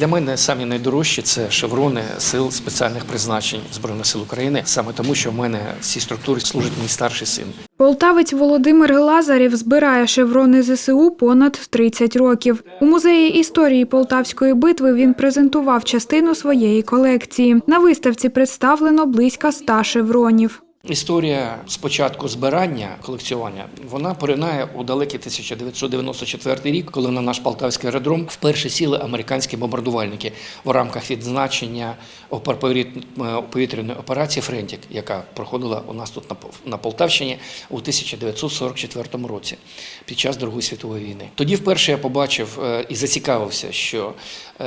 Для мене самі найдорожчі це шеврони сил спеціальних призначень збройних сил України, саме тому, що в мене в цій структурі служить мій старший син. Полтавець Володимир Лазарєв збирає шеврони ЗСУ понад 30 років. У музеї історії Полтавської битви він презентував частину своєї колекції. На виставці представлено близько ста шевронів. Історія спочатку збирання колекціонування вона поринає у далекий 1994 рік, коли на наш полтавський аеродром вперше сіли американські бомбардувальники в рамках відзначення е, повітряної операції Френтік, яка проходила у нас тут на Пол- на Полтавщині у 1944 році під час Другої світової війни. Тоді вперше я побачив е, і зацікавився, що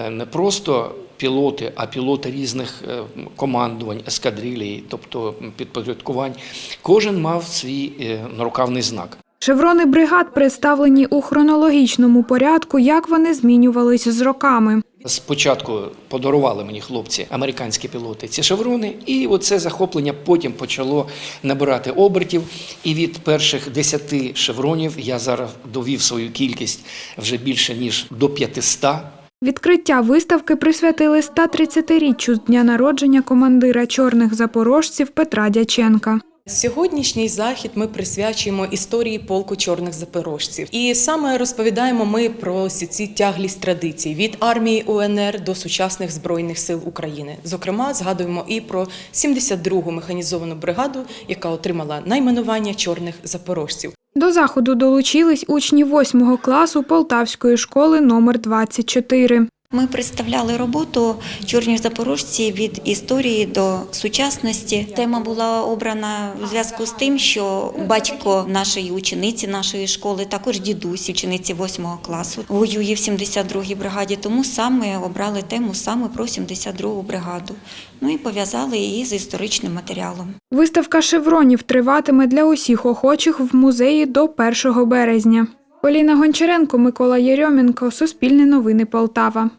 не просто пілоти, а пілоти різних е, командувань, ескадрилій, тобто підпорядкувань, кожен мав свій е, нарукавний знак. Шеврони бригад представлені у хронологічному порядку, як вони змінювались з роками. Спочатку подарували мені хлопці американські пілоти ці шеврони, і оце захоплення потім почало набирати обертів. І від перших десяти шевронів я зараз довів свою кількість вже більше ніж до 500. Відкриття виставки присвятили 130-річчю з дня народження командира чорних запорожців Петра Дяченка. Сьогоднішній захід ми присвячуємо історії полку чорних запорожців, і саме розповідаємо ми про ці тяглість традицій від армії УНР до сучасних збройних сил України. Зокрема, згадуємо і про 72-гу механізовану бригаду, яка отримала найменування чорних запорожців. До заходу долучились учні 8 класу Полтавської школи номер 24. Ми представляли роботу чорні запорожці від історії до сучасності. Тема була обрана в зв'язку з тим, що батько нашої учениці нашої школи, також дідусь, учениці 8 класу, воює в 72-й бригаді. Тому саме обрали тему саме про 72-гу бригаду. Ну і пов'язали її з історичним матеріалом. Виставка шевронів триватиме для усіх охочих в музеї до 1 березня. Поліна Гончаренко, Микола Єрьомінко, Суспільне новини Полтава.